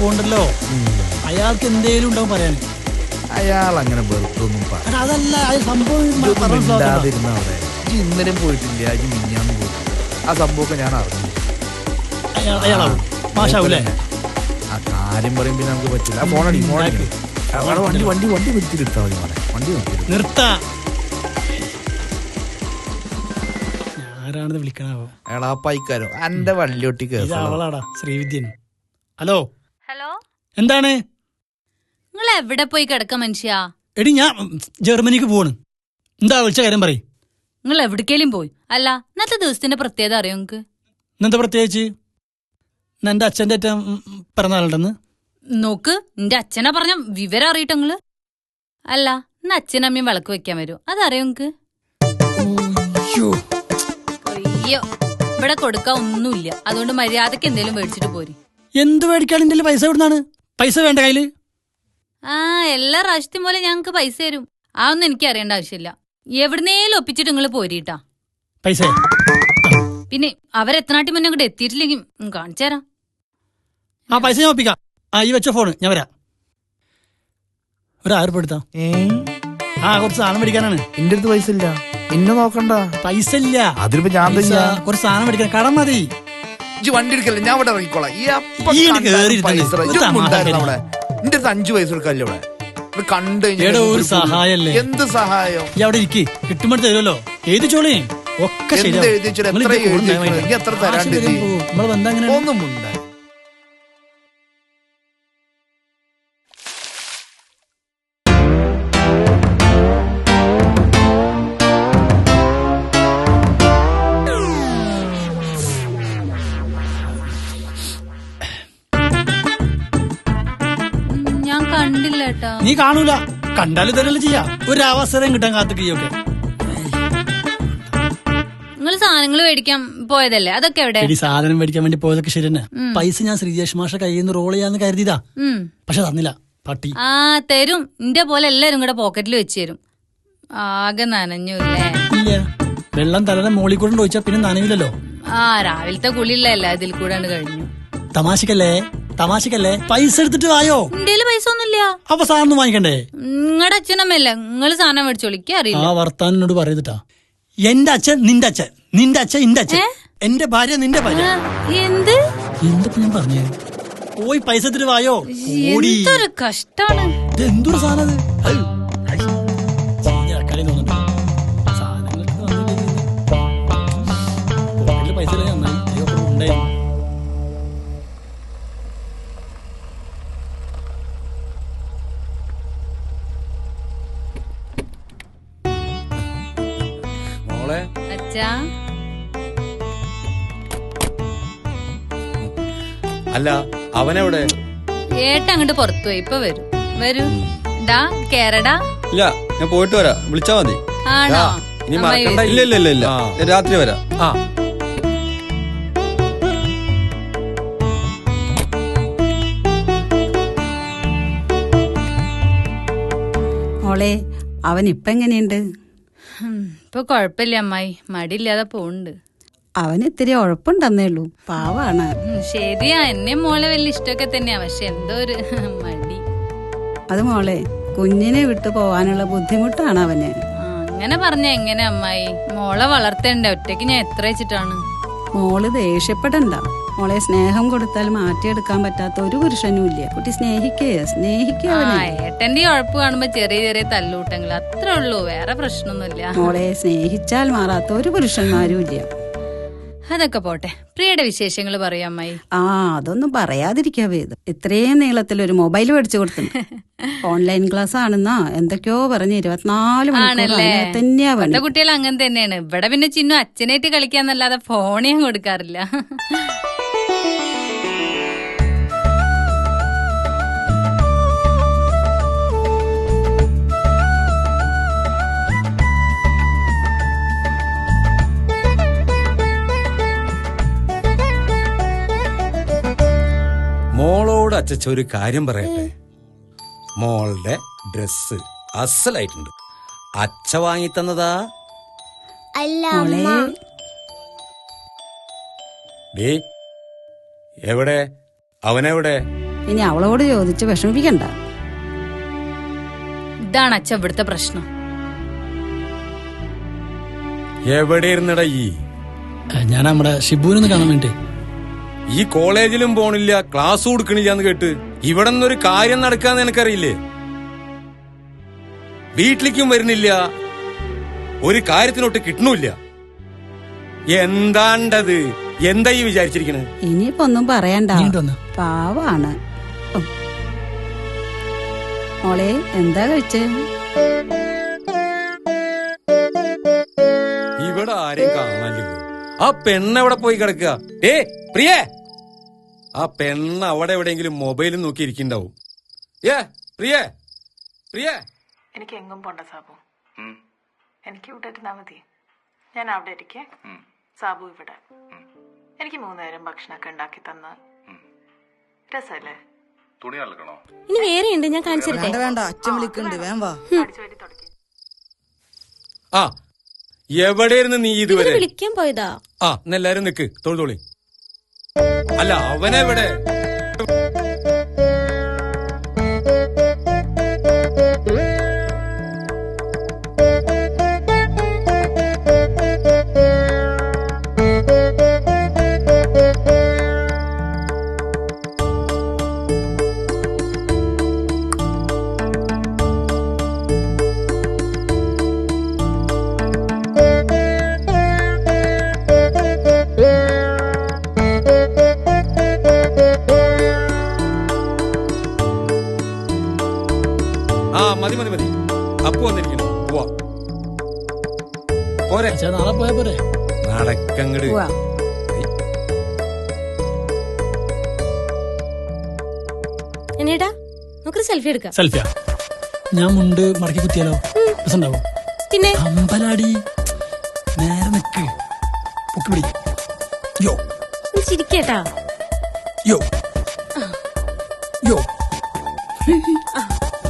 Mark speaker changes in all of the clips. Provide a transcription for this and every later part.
Speaker 1: കോളേജിൽ അയാൾക്ക് എന്തേലും ഉണ്ടാവും പറയാൻ
Speaker 2: അയാൾ അങ്ങനെ
Speaker 1: വെറുതൊന്നും അതല്ല അത് സംഭവം
Speaker 2: ഇന്നലെ പോയിട്ടില്ല ഇജ്ജ് മിഞ്ഞാന്ന് പോയിട്ടില്ല. ആ സംഭവമൊക്കെ ഞാൻ അറിഞ്ഞു. ആ കാര്യം പറയും പിന്നെ നമുക്ക് പറ്റില്ല. ഫോണടി ഫോണടി അവിടെ വണ്ടി വണ്ടി വണ്ടി നിർത്തിയിട്ടാ മതി മോനെ. വണ്ടി നിർത്തിയിട്ട്
Speaker 1: നിർത്ത. ആരാണെന്ന് വിളിക്കണാവോ
Speaker 2: എടാ പൈക്കാരോ? എന്റെ വള്ളിയൊട്ടി
Speaker 1: ഒട്ടി
Speaker 2: കേസ്
Speaker 1: അവളാടാ ശ്രീവിദ്യൻ. ഹലോ? എന്താണ്?
Speaker 3: നിങ്ങൾ എവിടെ പോയി കിടക്ക മനുഷ്യ?
Speaker 1: എടി ഞാൻ ജർമ്മനിക്ക് പോവാണ്. എന്താ വിളിച്ച കാര്യം പറയും.
Speaker 3: നിങ്ങൾ എവിടേക്കേലും പോയി. അല്ല ഇന്നത്തെ ദിവസത്തിന്റെ പ്രത്യേകത അറിയോ നിങ്ങക്ക്?
Speaker 1: എന്താ പ്രത്യേകിച്ച്? എന്റെ അച്ഛന്റെ അച്ഛന്റെ ഏറ്റവും പിറന്നാളുണ്ടെന്ന്
Speaker 3: നോക്ക് നിന്റെ അച്ഛനെ പറഞ്ഞ വിവരം അറിയിട്ടോ നിങ്ങൾ? അല്ല ഇന്ന് അച്ഛനും അമ്മയും വിളക്ക് വെക്കാൻ വരൂ. അതറിയോ നിങ്ങക്ക്? അയ്യോ. ഇവിടെ കൊടുക്കാൻ ഒന്നുമില്ല. അതുകൊണ്ട് മര്യാദയ്ക്ക് എന്തേലും മേടിച്ചിട്ട് പോരി.
Speaker 1: എന്ത് മേടിക്കാൻ പൈസ എവിടുന്നാണ് പൈസ വേണ്ട കയ്യിൽ?
Speaker 3: ആ എല്ലാ പ്രാവശ്യത്തെയും പോലെ ഞങ്ങക്ക് പൈസ തരും. ആ ഒന്നും എനിക്ക് അറിയേണ്ട ആവശ്യമില്ല. എവിടുന്നേലും ഒപ്പിച്ചിട്ട് നിങ്ങൾ പോരിട്ടാ.
Speaker 1: പൈസ
Speaker 3: പിന്നെ അവരെത്തനാട്ടി മുന്നേ അങ്ങോട്ട് എത്തിയിട്ടില്ലെങ്കിൽ കാണിച്ചു തരാം.
Speaker 1: ആ പൈസ ഞാൻ ഒപ്പിക്കാം. ആ ഈ വെച്ച ഫോണ് ഞാൻ വരാം. ഒരു ആയിരം രൂപ എടുത്താ? ആ കുറച്ച് സാധനം മേടിക്കാനാണ്.
Speaker 2: എന്റെ അടുത്ത് പൈസ ഇല്ല. എന്നെ നോക്കണ്ട.
Speaker 1: പൈസ ഇല്ല.
Speaker 2: അതിലിപ്പോ ഞാൻ
Speaker 1: പൈസ, കുറച്ച് സാധനം മേടിക്കാൻ കടം മതി.
Speaker 2: ഇജ്ജ് വണ്ടി എടുക്കല്ലേ ഞാൻ ഇവിടെ ഇറങ്ങിക്കോളാം ഈ അപ്പ
Speaker 1: ഈ ഇങ്ങട്
Speaker 2: കണ്ടാലും
Speaker 1: കേറി ഇരുന്നില്ലേ?
Speaker 2: പൈസ ഇല്ല.
Speaker 1: ഒരു
Speaker 2: ഇജ്ജ്
Speaker 1: തമാശ
Speaker 2: ഉണ്ടായിരുന്നു അവിടെ എന്റെ അടുത്ത് അഞ്ചു പൈസ എടുക്കല്ലേ ഇവിടെ ഇത് കണ്ടു കഴിഞ്ഞാൽ
Speaker 1: എടോ, ഒരു സഹായല്ലേ?
Speaker 2: എന്ത് സഹായം
Speaker 1: ഈ അവിടെ ഇരിക്കേ കിട്ടുമ്പോൾ തരുമല്ലോ ഏത് ചോളേ ഒക്കെ
Speaker 2: എന്ത്
Speaker 1: ശരിയാവും.
Speaker 2: എഴുതി
Speaker 1: നിങ്ങൾ
Speaker 2: എത്ര
Speaker 1: ഇതിന്റെ കൂടെ
Speaker 2: എഴുതി
Speaker 1: ഉണ്ടായാൽ മതി.
Speaker 2: ഇനി എത്ര
Speaker 1: കാശ്
Speaker 2: തരാണ്ട്
Speaker 1: തരും
Speaker 2: ഇത്?
Speaker 1: നമ്മളെ ബന്ധം എങ്ങനെയാണ്
Speaker 2: ഒന്നും മുണ്ട
Speaker 3: ഏട്ടാ.
Speaker 1: നീ കാണൂല. കണ്ടാലും തരല്ലേ ചെയ്യാ. ഒരു അവസരം കിട്ടാൻ കാത്തുകയൊക്കെ
Speaker 3: നിങ്ങൾ സാധനങ്ങൾ മേടിക്കാൻ പോയതല്ലേ? അതൊക്കെ എവിടെ?
Speaker 1: എടി സാധനം മേടിക്കാൻ വേണ്ടി പോയതൊക്കെ ശരി തന്നെ. പൈസ ഞാൻ ശ്രീജേഷ് മാഷ കയ്യിൽ നിന്ന് റോൾ ചെയ്യാന്ന് കരുതിയതാ. പക്ഷെ തന്നില്ല. പട്ടി.
Speaker 3: ആ തരും. നിന്റെ പോലെ എല്ലാരും കൂടെ പോക്കറ്റിൽ വെച്ച് തരും. ആകെ നനഞ്ഞൂല്ലേ?
Speaker 1: ഇല്ല. വെള്ളം തലയുടെ മോളിൽ കൂടെ ചോദിച്ചാ പിന്നെ നനവില്ലല്ലോ.
Speaker 3: ആ രാവിലത്തെ കുളിയില്ല? എല്ലാ ഇതിൽ കൂടെ കഴിഞ്ഞു.
Speaker 1: തമാശക്കല്ലേ? തമാശക്കല്ലേ? പൈസ എടുത്തിട്ട് വായോ?
Speaker 3: നിന്റെ പൈസ ഒന്നുമില്ല.
Speaker 1: അപ്പൊ സാധനം വാങ്ങിക്കണ്ടേ?
Speaker 3: നിങ്ങളുടെ അച്ഛനമ്മയല്ലേ? നിങ്ങൾ സാധനം മേടിച്ചോളിക്ക് അറിയില്ല.
Speaker 1: ആ വർത്താനം എന്നോട് പറയതിട്ടാ എന്റെ അച്ഛൻ നിന്റെ അച്ഛൻ. നിന്റെ അച്ഛൻ എന്റെ അച്ഛൻ. എന്റെ ഭാര്യ നിന്റെ ഭാര്യ.
Speaker 3: എന്ത്?
Speaker 1: എന്തിപ്പോ ഞാൻ പറഞ്ഞേ? പോയി പൈസ എടുത്തിട്ട് വായോ?
Speaker 3: എന്തൊരു കഷ്ടാണ്.
Speaker 1: ഇത് എന്തൊരു സാധനം
Speaker 4: അല്ല അവനെവിടെ?
Speaker 3: ഏട്ട അങ്ങോട്ട് പുറത്തു പോയി. ഇപ്പൊ വരും. വരൂ. ഡാ കേരടാ
Speaker 4: ഇല്ല ഞാൻ പോയിട്ട് വരാ. വിളിച്ചാ മതി.
Speaker 3: ആണോ?
Speaker 4: ഇനി മറക്കണ്ട. ഇല്ല ഇല്ല ഇല്ല ഇല്ല. രാത്രി വരാ.
Speaker 2: ആ.
Speaker 5: മോളെ അവൻ ഇപ്പൊ എങ്ങനെയുണ്ട്
Speaker 3: ഇപ്പൊ കൊഴപ്പില്ല അമ്മായി. മടിയില്ലാതെ പോണ്ട്
Speaker 5: അവൻ ഇത്തിരി ഉഴപ്പുണ്ടെന്നേ ഉള്ളൂ പാവാണ്
Speaker 3: ശരിയാ. എന്നെ മോളെ വലിയ ഇഷ്ടമൊക്കെ തന്നെയാ. പക്ഷെ എന്തോ ഒരു മടി.
Speaker 5: അത് മോളെ കുഞ്ഞിനെ വിട്ടു പോവാനുള്ള ബുദ്ധിമുട്ടാണ് അവന്.
Speaker 3: അങ്ങനെ പറഞ്ഞ എങ്ങനെ അമ്മായി? മോളെ വളർത്തേണ്ട. ഒറ്റയ്ക്ക് ഞാൻ എത്ര വെച്ചിട്ടാണ്?
Speaker 5: മോൾ ദേഷ്യപ്പെടണ്ട. മോളെ സ്നേഹം കൊടുത്താൽ മാറ്റിയെടുക്കാൻ പറ്റാത്ത ഒരു പുരുഷനും ഇല്ല. കുട്ടി സ്നേഹിക്കേ സ്നേഹിക്കേ
Speaker 3: ആ
Speaker 5: അവനെ.
Speaker 3: ഏട്ടന്റെ ഉഴപ്പ് കാണുമ്പോ ചെറിയ ചെറിയ തല്ലൂട്ടങ്ങൾ അത്രേ ഉള്ളൂ. വേറെ പ്രശ്നമൊന്നുമില്ല.
Speaker 5: മോളെ സ്നേഹിച്ചാൽ മാറാത്ത ഒരു പുരുഷന്മാരും ഇല്ല.
Speaker 3: അതൊക്കെ പോട്ടെ. പ്രിയയുടെ വിശേഷങ്ങൾ പറയാം അമ്മായി.
Speaker 5: ആ അതൊന്നും പറയാതിരിക്കാ വേദം. ഇത്രയും നീളത്തിൽ ഒരു മൊബൈൽ മേടിച്ചു കൊടുത്തു ഓൺലൈൻ ക്ലാസ് ആണെന്നാ എന്തൊക്കെയോ പറഞ്ഞ് ഇരുപത്തിനാല് മണിക്കൂർ തന്നെയാ
Speaker 3: കുട്ടികൾ അങ്ങനെ തന്നെയാണ് ഇവിടെ പിന്നെ ചിന്നു അച്ഛനായിട്ട് കളിക്കാന്നല്ലാതെ ഫോൺ ഞാൻ കൊടുക്കാറില്ല.
Speaker 4: അച്ചച്ച ഒരു കാര്യം പറയട്ടെ? മോളുടെ ഡ്രസ് അസലായിട്ടുണ്ട്. അച്ഛ വാങ്ങി തന്നതാ
Speaker 6: അല്ല
Speaker 5: മോളെ.
Speaker 6: അമ്മ.
Speaker 4: ഡേ എവിടെ? അവനെവിടെ?
Speaker 5: ഇനി അവളോട് ചോദിച്ച് വിഷമിപ്പിക്കണ്ട.
Speaker 3: ഇതാണ് അച്ഛ ഇവിടുത്തെ പ്രശ്നം.
Speaker 4: എവിടെ ഇരുന്നടാ ഈ?
Speaker 1: ഞാൻ നമ്മുടെ ഷിബുവിനൊന്ന് കാണാൻ വേണ്ടി.
Speaker 4: ഈ കോളേജിലും പോണില്ല ക്ലാസ് കൊടുക്കണില്ല എന്ന് കേട്ട് ഇവിടെ നിന്നൊരു കാര്യം നടക്കാന്ന് എനിക്കറിയില്ലേ? വീട്ടിലേക്കും വരുന്നില്ല ഒരു കാര്യത്തിനോട്ട് കിട്ടണില്ല. എന്താണ്ടത്? എന്താ ഈ വിചാരിച്ചിരിക്കണേ?
Speaker 5: ഇനിയിപ്പോ ഒന്നും പറയണ്ട. പാവാണ്. മോളെ എന്താ കഴിച്ചേ?
Speaker 4: ഇവിടെ ആരെയും കാണാനില്ല ആ പെണ്ണെവിടെ പോയി കിടക്കുക. ഏ പ്രിയേ. ആ പെണ്ണ് അവിടെ എവിടെയെങ്കിലും മൊബൈലും നോക്കി ഇരിക്കണ്ടാവും ഏ പ്രിയേ പ്രിയേ.
Speaker 7: എനിക്ക് എങ്ങും പോണ്ട സാബു. എനിക്ക് ഇവിടെ ഇരുന്നാ മതി. ഞാൻ അവിടെ ഇരിക്കേ. സാബു ഇവിടെ. എനിക്ക് മൂന്നേരം ഭക്ഷണമൊക്കെ ഉണ്ടാക്കി തന്ന്. രസല്ലേ
Speaker 8: തുണി അലക്കണോ
Speaker 6: ഇനി വേറെ ഉണ്ട് ഞാൻ കാണിച്ചു
Speaker 9: വേണ്ട വേണ്ട. അച്ഛൻ വിളിക്കണ്ട് വേം വാ.
Speaker 7: അടിച്ചു വരി തുടക്കി.
Speaker 4: ആ എവിടെയായിരുന്നു നീ ഇതുവരെ?
Speaker 6: വിളിക്കാൻ പോയതാ.
Speaker 4: ആ എന്നെല്ലാരും നിക്ക്. തൊഴുതോളി. അല്ല അവനെവിടെ?
Speaker 6: എന്നേടാ നമുക്ക് സെൽഫി എടുക്കാം.
Speaker 1: സെൽഫിയാ? ഞാൻ മുണ്ട് മടക്കി കുത്തിയാലോ? രസമുണ്ടാവോ.
Speaker 6: പിന്നെ?
Speaker 1: അമ്പലാടി. നേരെ നിക്ക്. പൊക്കി പിടി യോ.
Speaker 6: ഒന്ന് ചിരിക്കേട്ടാ.
Speaker 1: യോ. യോ.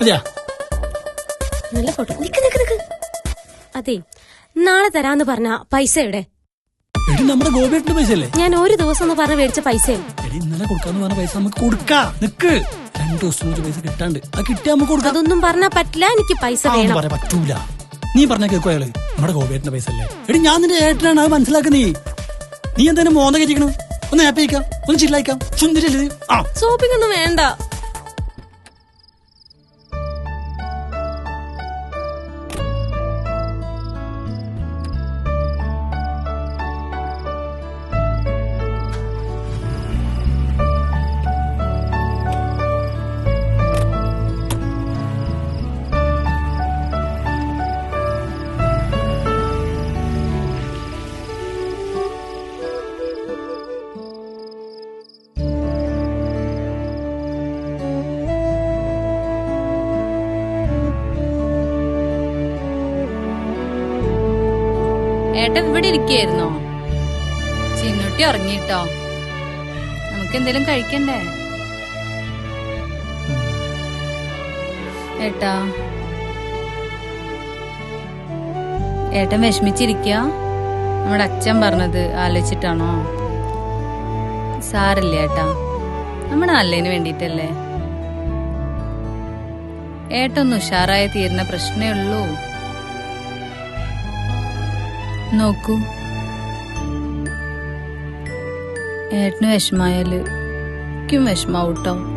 Speaker 1: അതെയാ?
Speaker 6: നല്ല ഫോട്ടോ. നിക്ക് നിക്ക് നിക്ക്. അതെ. നാളെ തരാന്ന് പറഞ്ഞ പൈസ എവിടെ?
Speaker 1: എടി നമ്മുടെ ഗോപിയേട്ടന്റെ പൈസ അല്ലേ
Speaker 6: ഞാൻ ഒരു ദിവസം എന്ന് പറഞ്ഞ് മേടിച്ച പൈസ
Speaker 1: എടി ഇന്നലെ കൊടുക്കാന്ന് പറഞ്ഞ പൈസ നമുക്ക് കൊടുക്കാം. നിക്ക്. രണ്ടു ദിവസം കൂടി പൈസ കിട്ടാണ്ട്. അത് കിട്ടിയാ നമുക്ക് കൊടുക്കാം.
Speaker 6: അതൊന്നും പറഞ്ഞാ പറ്റില്ല. എനിക്ക് പൈസ
Speaker 1: ആ, ഒന്നും
Speaker 6: വേണം.
Speaker 1: പറയാൻ പറ്റൂല. നീ പറഞ്ഞ കേൾക്കോ അയാൾ? നമ്മുടെ ഗോപിയേട്ടന്റെ പൈസ അല്ലേ എടി ഞാൻ നിന്റെ ഏട്ടനാണ്. അത് മനസ്സിലാക്ക നീ. നീ എന്തായാലും മോന്ത കഴിക്കണം ഒന്ന് ഹാപ്പി ആയിക്കാം. ഒന്ന് ചില്ലായിക്കാം. സുന്ദരല്ലേ നീ? ആ.
Speaker 6: ഷോപ്പിംഗ് ഒന്നും വേണ്ട.
Speaker 3: ഇവിടെ ഇരിക്കുന്നോ ചിന്നുട്ടി ഉറങ്ങിട്ടോ? നമുക്ക് എന്തെങ്കിലും കഴിക്കണ്ടേ? ഏട്ടാ. ഏട്ടൻ വിഷമിച്ചിരിക്ക. നമ്മുടെ അച്ഛൻ പറഞ്ഞത് ആലോചിച്ചിട്ടാണോ? സാറല്ലേ ഏട്ടാ. നമ്മുടെ നല്ലതിന് വേണ്ടിയിട്ടല്ലേ? ഏട്ടൊന്ന് ഉഷാറായി തീരുന്ന പ്രശ്നമേ ഉള്ളൂ. നോക്കൂ. ഏട്ടന് എനിക്കും വിഷമാവും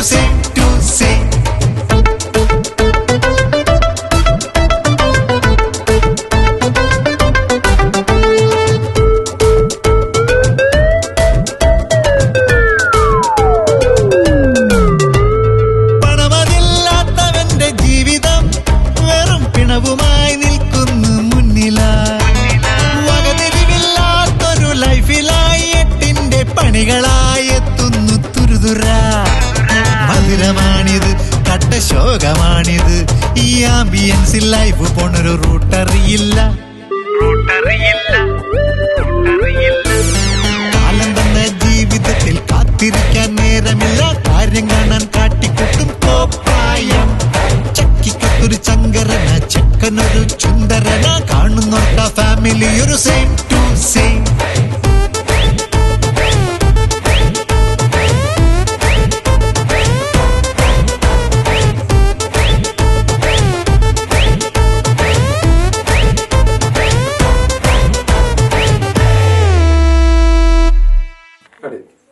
Speaker 3: ട്ടോ
Speaker 8: say, to say. ുമായി വകതിരിവില്ലാത്തൊരു ലൈഫിലായി എട്ടിന്റെ എത്തുന്നു തുരുതുര മധുരമാണിത് കട്ട ശോകമാണിത് ഈ ആംബിയൻസിൽ ലൈഫ് പോണൊരു റൂട്ടറിയില്ല. കാലം തന്ന ജീവിതത്തിൽ കാത്തിരിക്കാൻ നേരമില്ല. കാര്യം കാണാൻ കാട്ടിക്കൂട്ടും കോപ്പായം ചക്കിക്കത്തൊരു ചങ്കരന ചക്കനൊരു ചുന്ദരന. കാണുന്നോർക്ക ഫാമിലി ഒരു സെയിം ടു സെയിം